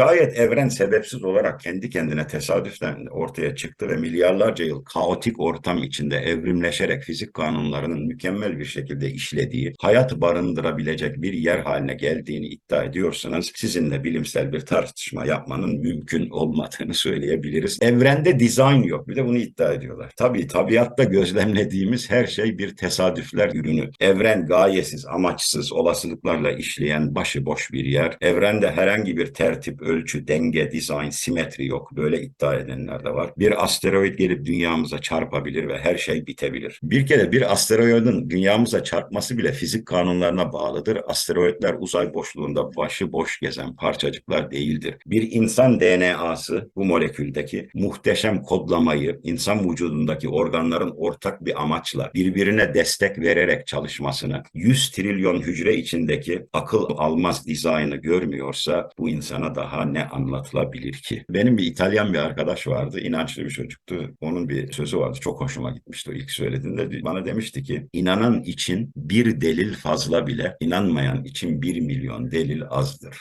Şayet evren sebepsiz olarak kendi kendine tesadüfen ortaya çıktı ve milyarlarca yıl kaotik ortam içinde evrimleşerek fizik kanunlarının mükemmel bir şekilde işlediği, hayat barındırabilecek bir yer haline geldiğini iddia ediyorsanız sizinle bilimsel bir tartışma yapmanın mümkün olmadığını söyleyebiliriz. Evrende dizayn yok. Bir de bunu iddia ediyorlar. Tabii tabiatta gözlemlediğimiz her şey bir tesadüfler ürünü. Evren gayesiz, amaçsız, olasılıklarla işleyen başıboş bir yer. Evrende herhangi bir tertip, ölçü, denge, dizayn, simetri yok. Böyle iddia edenler de var. Bir asteroid gelip dünyamıza çarpabilir ve her şey bitebilir. Bir kere bir asteroidin dünyamıza çarpması bile fizik kanunlarına bağlıdır. Asteroidler uzay boşluğunda başı boş gezen parçacıklar değildir. Bir insan DNA'sı bu moleküldeki muhteşem kodlamayı insan vücudundaki organların ortak bir amaçla birbirine destek vererek çalışmasını 100 trilyon hücre içindeki akıl almaz dizaynı görmüyorsa bu insana daha ne anlatılabilir ki? Benim bir İtalyan bir arkadaş vardı. inançlı bir çocuktu. Onun bir sözü vardı. Çok hoşuma gitmişti o ilk söylediğinde. Bana demişti ki inanan için bir delil fazla bile inanmayan için bir milyon delil azdır.